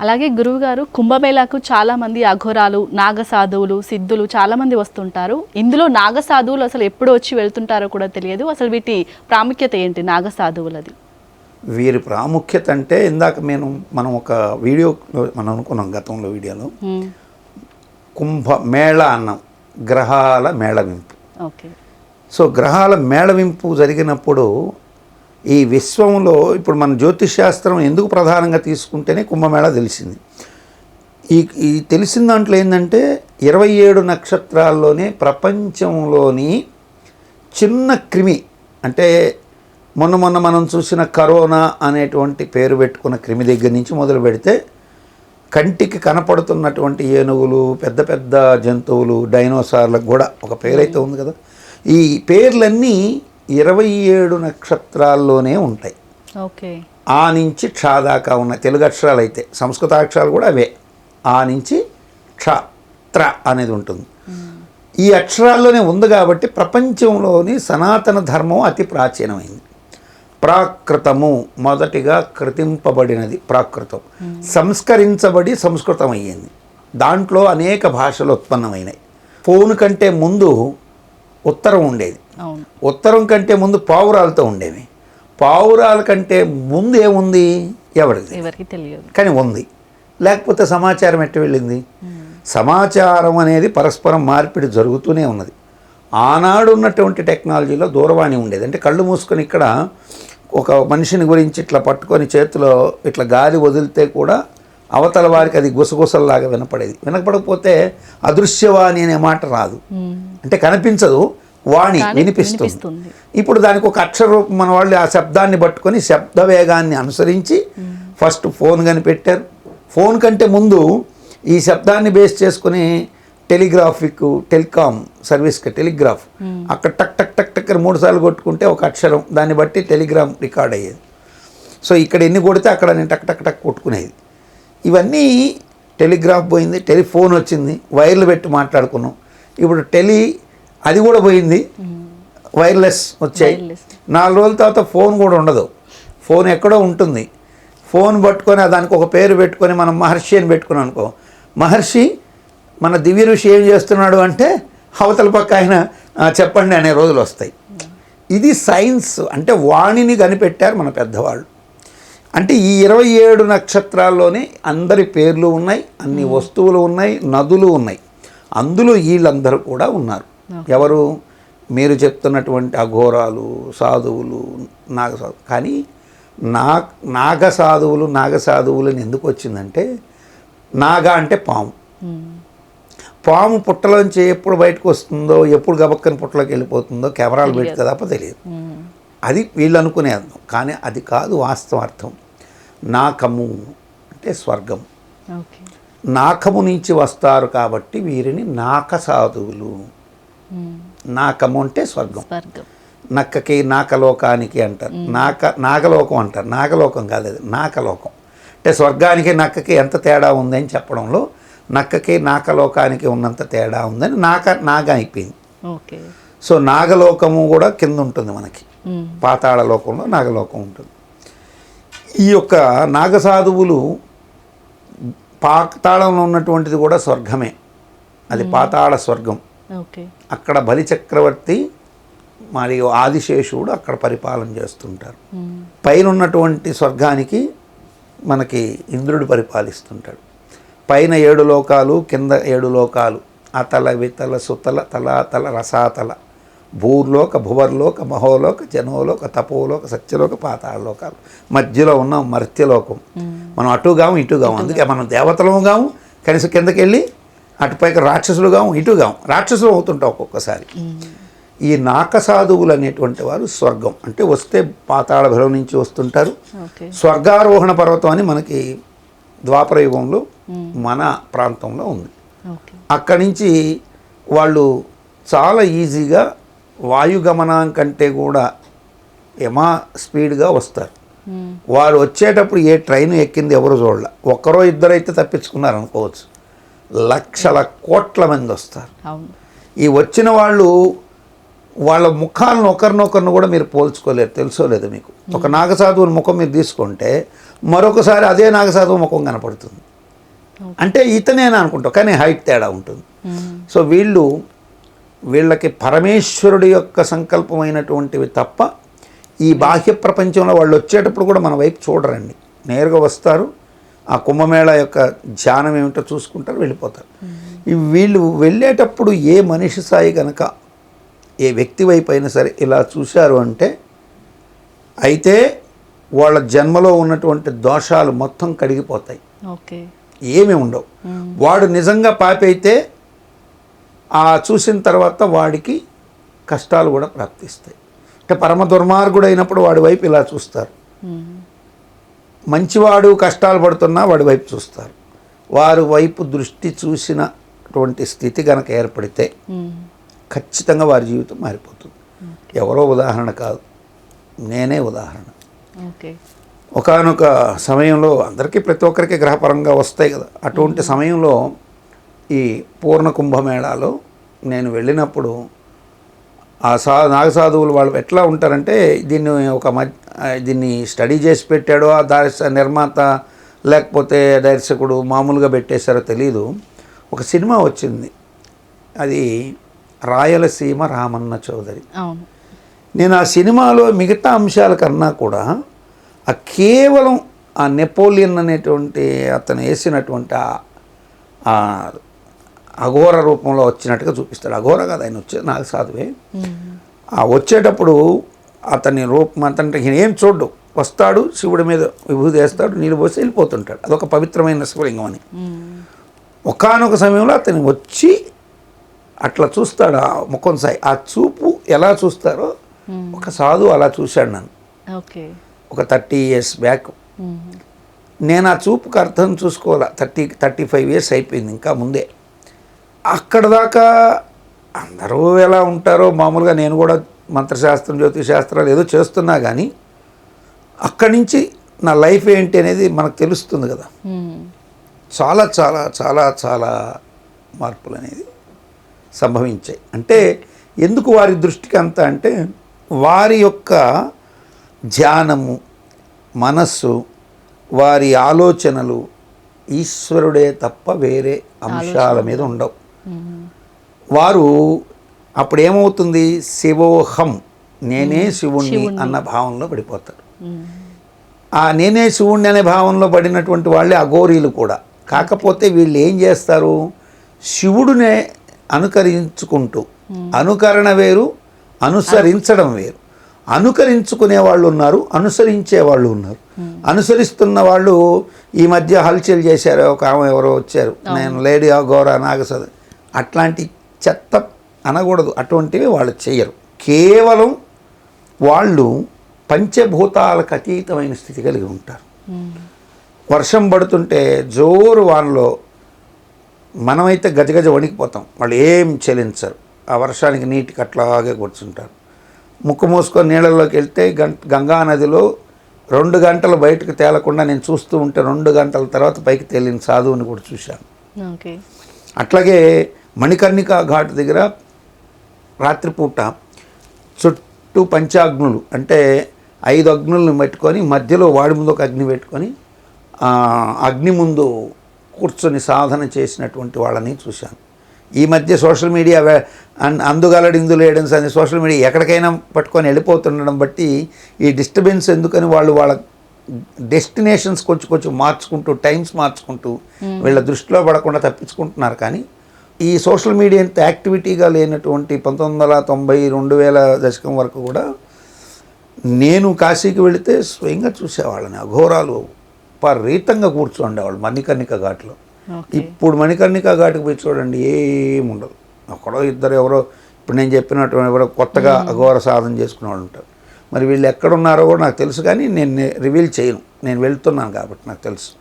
అలాగే గురువుగారు కుంభమేళాకు చాలా మంది అఘోరాలు నాగసాధువులు సిద్ధులు చాలా మంది వస్తుంటారు. ఇందులో నాగసాధువులు అసలు ఎప్పుడు వచ్చి వెళ్తుంటారో కూడా తెలియదు. అసలు వీటి ప్రాముఖ్యత ఏంటి నాగసాధువులది? వీరి ప్రాముఖ్యత అంటే ఇందాక నేను మనం ఒక వీడియో మనం అనుకున్నాం గతంలో వీడియోలో. కుంభ మేళ అన్నాం గ్రహాల మేళవింపు. ఓకే. సో గ్రహాల మేళవింపు జరిగినప్పుడు ఈ విశ్వంలో ఇప్పుడు మన జ్యోతిష్ శాస్త్రం ఎందుకు ప్రధానంగా తీసుకుంటేనే కుంభమేళ తెలిసింది. ఈ ఈ తెలిసిన దాంట్లో ఏంటంటే ఇరవై ఏడు నక్షత్రాల్లోనే ప్రపంచంలోని చిన్న క్రిమి అంటే మొన్న మొన్న మనం చూసిన కరోనా అనేటువంటి పేరు పెట్టుకున్న క్రిమి దగ్గర నుంచి మొదలు పెడితే కంటికి కనపడుతున్నటువంటి ఏనుగులు పెద్ద పెద్ద జంతువులు డైనోసార్లకు కూడా ఒక పేరైతే ఉంది కదా. ఈ పేర్లన్నీ ఇరవై ఏడు నక్షత్రాల్లోనే ఉంటాయి. ఓకే. ఆ నుంచి క్ష దాకా ఉన్నాయి. తెలుగు అక్షరాలు అయితే సంస్కృత అక్షరాలు కూడా అవే. ఆ నుంచి క్ష త్ర అనేది ఉంటుంది. ఈ అక్షరాల్లోనే ఉంది కాబట్టి ప్రపంచంలోని సనాతన ధర్మం అతి ప్రాచీనమైంది. ప్రాకృతము మొదటిగా కృతింపబడినది ప్రాకృతం. సంస్కరించబడి సంస్కృతం అయ్యింది దాంట్లో అనేక భాషలు ఉత్పన్నమైనాయి. ఫోన్ కంటే ముందు ఉత్తరం ఉండేది. ఉత్తరం కంటే ముందు పావురాలతో ఉండేవి. పావురాల కంటే ముందు ఏముంది? ఎవరిది? ఎవరికి తెలియదు. కానీ ఉంది. లేకపోతే సమాచారం ఎట్ట వెళ్ళింది? సమాచారం అనేది పరస్పరం మార్పిడి జరుగుతూనే ఉన్నది. ఆనాడు ఉన్నటువంటి టెక్నాలజీలో దూరవాణి ఉండేది. అంటే కళ్ళు మూసుకొని ఇక్కడ ఒక మనిషిని గురించి ఇట్లా పట్టుకొని చేతిలో ఇట్లా గాలి వదిలితే కూడా అవతల వారికి అది గుసగుసల్లాగా వినపడేది. వినపడకపోతే అదృశ్యవాణి అనే మాట రాదు. అంటే కనిపించదు. వాణి వినిపిస్తుంది. ఇప్పుడు దానికి ఒక అక్షర రూపం మన వాళ్ళు ఆ శబ్దాన్ని పట్టుకొని శబ్ద వేగాన్ని అనుసరించి ఫస్ట్ ఫోన్ కనిపెట్టారు. ఫోన్ కంటే ముందు ఈ శబ్దాన్ని బేస్ చేసుకుని టెలిగ్రాఫిక్ టెలికామ్ సర్వీస్కి టెలిగ్రాఫ్. అక్కడ టక్ టక్ టక్ టక్ మూడు సార్లు కొట్టుకుంటే ఒక అక్షరం. దాన్ని బట్టి టెలిగ్రామ్ రికార్డ్ అయ్యేది. సో ఇక్కడ ఎన్ని కొడితే అక్కడ నేను టక్ టక్ టక్ కొట్టుకునేది. ఇవన్నీ టెలిగ్రాఫ్ పోయింది టెలిఫోన్ వచ్చింది వైర్లు పెట్టి మాట్లాడుకున్నాం. ఇప్పుడు టెలి అది కూడా పోయింది. వైర్లెస్ వచ్చాయి. నాలుగు రోజుల తర్వాత ఫోన్ కూడా ఉండదు. ఫోన్ ఎక్కడో ఉంటుంది. ఫోన్ పట్టుకొని దానికి ఒక పేరు పెట్టుకొని మనం మహర్షి అని పెట్టుకున్నాం అనుకో. మహర్షి మన దివ్య ఋషి ఏం చేస్తున్నాడు అంటే అవతల పక్క ఆయన "ఆ, చెప్పండి అనే రోజులు వస్తాయి. ఇది సైన్స్. అంటే వాణిని కనిపెట్టారు మన పెద్దవాళ్ళు. అంటే ఈ ఇరవై ఏడు నక్షత్రాల్లోనే అందరి పేర్లు ఉన్నాయి అన్ని వస్తువులు ఉన్నాయి నదులు ఉన్నాయి. అందులో వీళ్ళందరూ కూడా ఉన్నారు. ఎవరు మీరు చెప్తున్నటువంటి అఘోరాలు సాధువులు నాగసాధు కానీ నా నాగసాధువులు నాగసాధువులు అని ఎందుకు వచ్చిందంటే నాగ అంటే పాము. పాము పుట్టలోంచి ఎప్పుడు బయటకు వస్తుందో ఎప్పుడు గబక్కని పుట్టలోకి వెళ్ళిపోతుందో కెమెరాలు పెడితే తప్ప తెలియదు. అది వీళ్ళు అనుకునే అర్థం. కానీ అది కాదు వాస్తవ అర్థం. నాకము అంటే స్వర్గం. నాకము నుంచి వస్తారు కాబట్టి వీరిని నాక సాధువులు. నాకము అంటే స్వర్గం. నక్కకి నాకలోకానికి అంటారు. నాక నాగలోకం అంటారు. నాగలోకం కాదు అది నాకలోకం. అంటే స్వర్గానికి నక్కకి ఎంత తేడా ఉందని చెప్పడంలో నక్కకి నాకలోకానికి ఉన్నంత తేడా ఉందని నాక నాగ అయిపోయింది. సో నాగలోకము కూడా కింద ఉంటుంది మనకి. పాతాళ లోకంలో నాగలోకం ఉంటుంది. ఈ యొక్క నాగసాధువులు పాతాళంలో ఉన్నటువంటిది కూడా స్వర్గమే. అది పాతాళ స్వర్గం. అక్కడ బలి చక్రవర్తి మరియు ఆదిశేషుడు అక్కడ పరిపాలన చేస్తుంటారు. పైన ఉన్నటువంటి స్వర్గానికి మనకి ఇంద్రుడు పరిపాలిస్తుంటాడు. పైన ఏడు లోకాలు కింద ఏడు లోకాలు. అతల వితల సుతల తలాతల రసాతల. భూర్లోక భువర్లోక మహోలోక జనోలోక తపోలోక సత్యలోక పాతాళలోకాలు. మధ్యలో ఉన్న మర్త్యలోకం. మనం అటుగాము ఇటుగాము. అందుకే మనం దేవతలము గాము కనీసం కిందకి వెళ్ళి అటుపైకి రాక్షసులుగాము ఇటుగాము. రాక్షసులు అవుతుంటాం ఒక్కొక్కసారి. ఈ నాకసాధువులు అనేటువంటి వారు స్వర్గం. అంటే వస్తే పాతాళ భైరవ నుంచి వస్తుంటారు. స్వర్గారోహణ పర్వతం అని మనకి ద్వాపర యుగంలో మన ప్రాంతంలో ఉంది. అక్కడి నుంచి వాళ్ళు చాలా ఈజీగా వాయుగమనం కంటే కూడా యమా స్పీడ్గా వస్తారు. వారు వచ్చేటప్పుడు ఏ ట్రైన్ ఎక్కింది ఎవరు చూడాల. ఒక్కరో ఇద్దరైతే తప్పించుకున్నారు అనుకోవచ్చు లక్షల కోట్ల మంది వస్తారు. ఈ వచ్చిన వాళ్ళు వాళ్ళ ముఖాలను ఒకరినొకరిని కూడా మీరు పోల్చుకోలేరు తెలుసో లేదు మీకు. ఒక నాగసాధువుని ముఖం మీరు తీసుకుంటే మరొకసారి అదే నాగసాధువు ముఖం కనపడుతుంది. అంటే ఇతనేనా అనుకుంటాం కానీ హైట్ తేడా ఉంటుంది. సో వీళ్ళు వీళ్ళకి పరమేశ్వరుడి యొక్క సంకల్పమైనటువంటివి తప్ప ఈ బాహ్య ప్రపంచంలో వాళ్ళు వచ్చేటప్పుడు కూడా మన వైపు చూడరండి. నేరుగా వస్తారు ఆ కుంభమేళ యొక్క ధ్యానం ఏమిటో చూసుకుంటారు వెళ్ళిపోతారు. వీళ్ళు వెళ్ళేటప్పుడు ఏ మనిషి సాయి కనుక ఏ వ్యక్తి వైపు అయినా సరే ఇలా చూశారు అంటే అయితే వాళ్ళ జన్మలో ఉన్నటువంటి దోషాలు మొత్తం కడిగిపోతాయి. ఓకే. ఏమీ ఉండవు. వాడు నిజంగా పాపి అయితే ఆ చూసిన తర్వాత వాడికి కష్టాలు కూడా ప్రాప్తిస్తాయి. అంటే పరమ దుర్మార్గుడు అయినప్పుడు వాడి వైపు ఇలా చూస్తారు. మంచివాడు కష్టాలు పడుతున్నా వాడి వైపు చూస్తారు. వారి వైపు దృష్టి చూసినటువంటి స్థితి కనుక ఏర్పడితే ఖచ్చితంగా వారి జీవితం మారిపోతుంది. ఎవరో ఉదాహరణ కాదు. నేనే ఉదాహరణ. ఓకే. ఒకానొక సమయంలో అందరికీ ప్రతి ఒక్కరికి గ్రహపరంగా వస్తాయి కదా. అటువంటి సమయంలో ఈ పూర్ణ కుంభమేళాలో నేను వెళ్ళినప్పుడు ఆ సా నాగసాధువులు వాళ్ళు ఎట్లా ఉంటారంటే దీన్ని ఒక దీన్ని స్టడీ చేసి పెట్టాడో ఆ దర్శ నిర్మాత లేకపోతే దర్శకుడు మామూలుగా పెట్టేశారో తెలీదు. ఒక సినిమా వచ్చింది. అది రాయలసీమ రామన్న చౌదరి. అవును. నేను ఆ సినిమాలో మిగతా అంశాల కన్నా కూడా ఆ కేవలం ఆ నెపోలియన్ అనేటువంటి అతను వేసినటువంటి ఆ అఘోర రూపంలో వచ్చినట్టుగా చూపిస్తాడు. అఘోర కాదు ఆయన వచ్చే నాకు సాధువే. ఆ వచ్చేటప్పుడు అతని రూపం అతని ఏం చూడ్డు? వస్తాడు శివుడి మీద విభూతి వేస్తాడు నీళ్ళు పోసి వెళ్ళిపోతుంటాడు. అదొక పవిత్రమైన శివలింగం అని. ఒకానొక సమయంలో అతను వచ్చి అట్లా చూస్తాడు ఆ ముఖం సాయి. ఆ చూపు ఎలా చూస్తారో ఒక సాధువు అలా చూశాడు నన్ను. ఒక థర్టీ ఇయర్స్ బ్యాక్. నేను ఆ చూపుకి అర్థం చూసుకోవాలా? థర్టీ థర్టీ ఫైవ్ ఇయర్స్ అయిపోయింది ఇంకా ముందే. అక్కడ దాకా అందరూ ఎలా ఉంటారో మామూలుగా నేను కూడా మంత్రశాస్త్రం జ్యోతిష్ శాస్త్రాలు ఏదో చేస్తున్నా కానీ అక్కడి నుంచి నా లైఫ్ ఏంటి అనేది మనకు తెలుస్తుంది కదా. చాలా చాలా చాలా చాలా మార్పులు అనేది సంభవించాయి. అంటే ఎందుకు వారి దృష్టికి అంత అంటే వారి యొక్క ధ్యానము మనస్సు వారి ఆలోచనలు ఈశ్వరుడే తప్ప వేరే అంశాల మీద ఉండవు. వారు అప్పుడు ఏమవుతుంది శివోహం నేనే శివుణ్ణి అన్న భావంలో పడిపోతారు. ఆ నేనే శివుణ్ణి అనే భావంలో పడినటువంటి వాళ్ళే అఘోరీలు కూడా. కాకపోతే వీళ్ళు ఏం చేస్తారు? శివుడినే అనుకరించుకుంటూ అనుకరణ వేరు అనుసరించడం వేరు. అనుకరించుకునే వాళ్ళు ఉన్నారు అనుసరించే వాళ్ళు ఉన్నారు. అనుసరిస్తున్న వాళ్ళు ఈ మధ్య హల్చల్ చేశారు. ఒక ఆమె ఎవరో వచ్చారు. నేను లేడీ గౌర నాగసద అట్లాంటి చెత్త అనకూడదు. అటువంటివి వాళ్ళు చేయరు. కేవలం వాళ్ళు పంచభూతాలకు అతీతమైన స్థితి కలిగి ఉంటారు. వర్షం పడుతుంటే జోరు వానలో మనమైతే గజగజ వణికిపోతాం. వాళ్ళు ఏం చెలించరు. ఆ వర్షానికి నీటికి అట్లాగే కూర్చుంటారు. ముక్కు మూసుకొని నీళ్ళలోకి వెళ్తే గం గంగా నదిలో రెండు గంటలు బయటకు తేలకుండా నేను చూస్తూ ఉంటే రెండు గంటల తర్వాత పైకి తేలిన సాధువుని కూడా చూశాను. అట్లాగే మణికర్ణిక ఘాట్ దగ్గర రాత్రిపూట చుట్టూ పంచాగ్నులు అంటే ఐదు అగ్నులను పెట్టుకొని మధ్యలో వాడి ముందు ఒక అగ్ని పెట్టుకొని అగ్ని ముందు కూర్చొని సాధన చేసినటువంటి వాళ్ళని చూశాను. ఈ మధ్య సోషల్ మీడియా అందుగలడు ఇందు లేడన్స్ అనే సోషల్ మీడియా ఎక్కడికైనా పట్టుకొని వెళ్ళిపోతుండడం బట్టి ఈ డిస్టర్బెన్స్ ఎందుకని వాళ్ళు వాళ్ళ డెస్టినేషన్స్ కొంచెం కొంచెం మార్చుకుంటూ టైమ్స్ మార్చుకుంటూ వీళ్ళ దృష్టిలో పడకుండా తప్పించుకుంటున్నారు. కానీ ఈ సోషల్ మీడియా ఇంత యాక్టివిటీగా లేనటువంటి పంతొమ్మిది వందల తొంభై రెండు వేల దశకం వరకు కూడా నేను కాశీకి వెళితే స్వయంగా చూసేవాళ్ళని అఘోరాలు పరీతంగా కూర్చోండేవాళ్ళు మణికర్ణిక ఘాట్లో. ఇప్పుడు మణికర్ణిక ఘాటుకు పోయి చూడండి ఏముండదు ఒకడో ఇద్దరు ఎవరో ఇప్పుడు నేను చెప్పినట్టు ఎవరో కొత్తగా అఘోర సాధన చేసుకునే వాళ్ళు ఉంటారు. మరి వీళ్ళు ఎక్కడున్నారో కూడా నాకు తెలుసు కానీ నేను రివీల్ చేయను. నేను వెళ్తున్నాను కాబట్టి నాకు తెలుసు.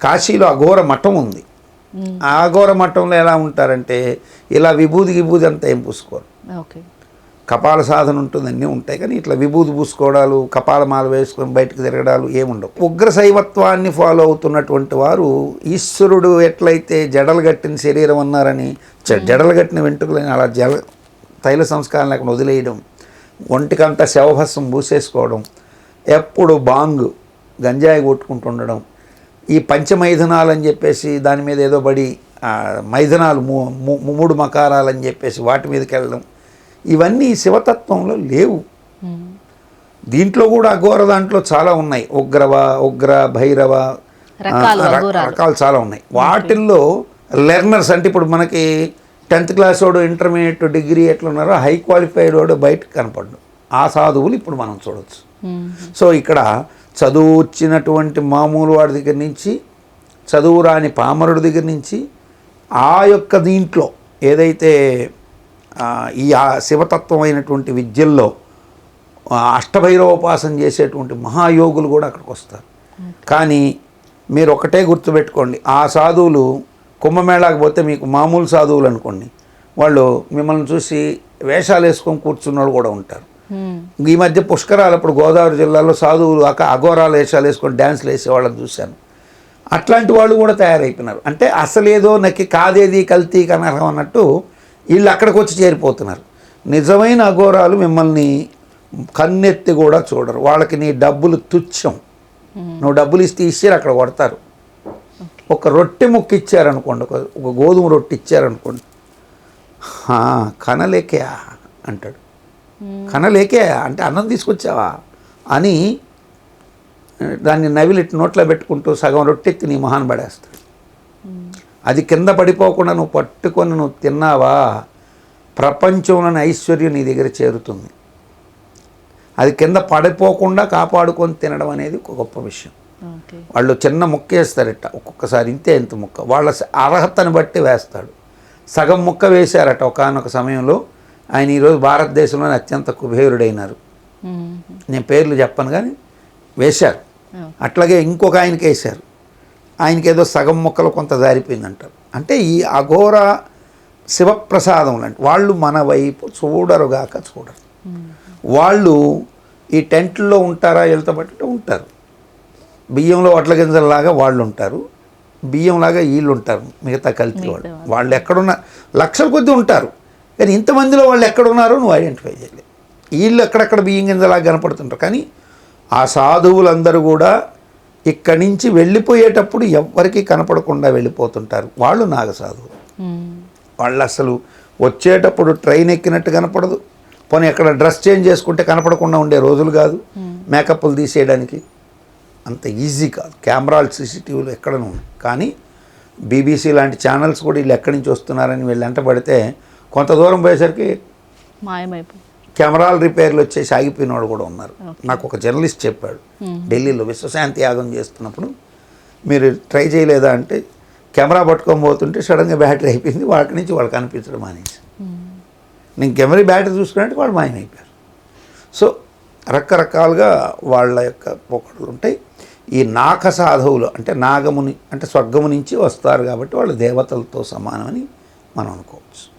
కాశీలో అఘోర మఠం ఉంది. ఆ అఘోర మఠంలో ఎలా ఉంటారంటే ఇలా విభూది విభూది అంతా ఏం పూసుకోరు. ఓకే. కపాల సాధన ఉంటుంది అన్నీ ఉంటాయి. కానీ ఇట్లా విభూతి పూసుకోవడాలు కపాలమాల వేసుకొని బయటకు తిరగడాలు ఏముండవు ఉగ్ర శైవత్వాన్ని ఫాలో అవుతున్నటువంటి వారు ఈశ్వరుడు ఎట్లయితే జడలు కట్టిన శరీరం అన్నారని జడలు కట్టిన వెంట్రుకలని అలా జల తైల సంస్కారం లేకుండా వదిలేయడం ఒంటికంతా శవభస్సం పూసేసుకోవడం ఎప్పుడు బాంగ్ గంజాయి కొట్టుకుంటుండడం ఈ పంచమైథునాలు అని చెప్పేసి దాని మీద ఏదో పడి మైథునాలు మూడు మకారాలు అని చెప్పేసి వాటి మీదకి వెళ్ళడం ఇవన్నీ శివతత్వంలో లేవు. దీంట్లో కూడా అఘోర దాంట్లో చాలా ఉన్నాయి. ఉగ్రవ ఉగ్ర భైరవ రకాలు చాలా ఉన్నాయి. వాటిల్లో లెర్నర్స్ అంటే ఇప్పుడు మనకి టెన్త్ క్లాస్ వాడు ఇంటర్మీడియట్ డిగ్రీ ఎట్లున్నారో హై క్వాలిఫైడ్ వాడు బయటకు కనపడ్డు. ఆ సాధువులు ఇప్పుడు మనం చూడవచ్చు. సో ఇక్కడ చదువు వచ్చినటువంటి మామూలు వాడి దగ్గర నుంచి చదువు రాని పామరుడి దగ్గర నుంచి ఆ యొక్క దీంట్లో ఏదైతే ఈ ఆ శివతత్వమైనటువంటి విద్యల్లో అష్టభైరవోపాసన చేసేటువంటి మహాయోగులు కూడా అక్కడికి వస్తారు కానీ మీరు ఒకటే గుర్తుపెట్టుకోండి ఆ సాధువులు కుంభమేళాకు పోతే మీకు మామూలు సాధువులు అనుకోండి వాళ్ళు మిమ్మల్ని చూసి వేషాలు వేసుకొని కూర్చున్నవాళ్ళు కూడా ఉంటారు. ఈ మధ్య పుష్కరాలు అప్పుడు గోదావరి జిల్లాలో సాధువులు అక అఘోరాలు వేషాలు వేసుకొని డ్యాన్స్లు వేసేవాళ్ళని చూశాను. అట్లాంటి వాళ్ళు కూడా తయారైపోయినారు. అంటే అసలేదో నక్కి కాదేది కల్తీ కనర్హం అన్నట్టు వీళ్ళు అక్కడికి వచ్చి చేరిపోతున్నారు. నిజమైన అఘోరాలు మిమ్మల్ని కన్నెత్తి కూడా చూడరు. వాళ్ళకి నీ డబ్బులు తుచ్చం. నువ్వు డబ్బులు ఇస్తే ఇచ్చారు అక్కడ కొడతారు. ఒక రొట్టె ముక్క ఇచ్చారనుకోండి ఒక గోధుమ రొట్టె ఇచ్చారనుకోండి. కనలేకే అంటాడు. కనలేకే అంటే అన్నం తీసుకొచ్చావా అని దాన్ని నవిలిట్టి నోట్లో పెట్టుకుంటూ సగం రొట్టెత్తి నీ మొహాన్ని పడేస్తాడు. అది కింద పడిపోకుండా నువ్వు పట్టుకొని నువ్వు తిన్నావా ప్రపంచంలోని ఐశ్వర్యం నీ దగ్గర చేరుతుంది. అది కింద పడిపోకుండా కాపాడుకొని తినడం అనేది ఒక గొప్ప విషయం. వాళ్ళు చిన్న ముక్క వేస్తారట ఒక్కొక్కసారి ఇంతే ఇంత ముక్క. వాళ్ళ అర్హతను బట్టి వేస్తాడు. సగం ముక్క వేశారట ఒకనొక సమయంలో ఆయన ఈరోజు భారతదేశంలోనే అత్యంత కుబేరుడైనారు. నేను పేర్లు చెప్పను కానీ వేశారు. అట్లాగే ఇంకొక ఆయనకి వేశారు. ఆయనకి ఏదో సగం మొక్కలు కొంత జారిపోయిందంటారు. అంటే ఈ అఘోర శివప్రసాదం లాంటి వాళ్ళు మన వైపు చూడరుగాక చూడరు. వాళ్ళు ఈ టెంట్లో ఉంటారా వెళ్తా పట్టుకుంటే ఉంటారు. బియ్యంలో వడ్ల గింజలలాగా వాళ్ళు ఉంటారు. బియ్యంలాగా వీళ్ళు ఉంటారు. మిగతా కల్తీ వాళ్ళు. వాళ్ళు ఎక్కడున్న లక్షల కొద్దీ ఉంటారు. కానీ ఇంతమందిలో వాళ్ళు ఎక్కడున్నారో నువ్వు ఐడెంటిఫై చేయలేదు వీళ్ళు ఎక్కడెక్కడ బియ్యం గింజలాగా కనపడుతుంటారు. కానీ ఆ సాధువులందరూ కూడా ఇక్కడి నుంచి వెళ్ళిపోయేటప్పుడు ఎవ్వరికీ కనపడకుండా వెళ్ళిపోతుంటారు. వాళ్ళు నాగ సాధువులు. మ్మ్. వాళ్ళు అసలు వచ్చేటప్పుడు ట్రైన్ ఎక్కినట్టు కనపడదు. పోనీ ఎక్కడ డ్రెస్ చేంజ్ చేసుకుంటే కనపడకుండా ఉండే రోజులు కాదు. మేకప్లు తీసేయడానికి అంత ఈజీ కాదు. కెమెరాలు సీసీటీవీలు ఎక్కడనూ ఉన్నాయి కానీ బీబీసీ లాంటి ఛానల్స్ కూడా వీళ్ళు ఎక్కడి నుంచి వస్తున్నారని వీళ్ళు వెంట పడితే కొంత దూరం పోయేసరికి మాయమైపో కెమెరాలు రిపేర్లు వచ్చేసి ఆగిపోయిన వాళ్ళు కూడా ఉన్నారు. నాకు ఒక జర్నలిస్ట్ చెప్పాడు. ఢిల్లీలో విశ్వశాంతి యాగం చేస్తున్నప్పుడు మీరు ట్రై చేయలేదా అంటే కెమెరా పట్టుకొని పోతుంటే సడన్గా బ్యాటరీ అయిపోయింది. వాళ్ళకి నుంచి వాళ్ళు కనిపించడం మానేసి. నేను కెమెరా బ్యాటరీ చూసుకున్నట్టు వాళ్ళు మాయమైపోయారు. సో రకరకాలుగా వాళ్ళ యొక్క పోకడలు ఉంటాయి. ఈ నాక సాధువులు అంటే నాగముని అంటే స్వర్గము నుంచి వస్తారు కాబట్టి వాళ్ళు దేవతలతో సమానమని మనం అనుకోవచ్చు.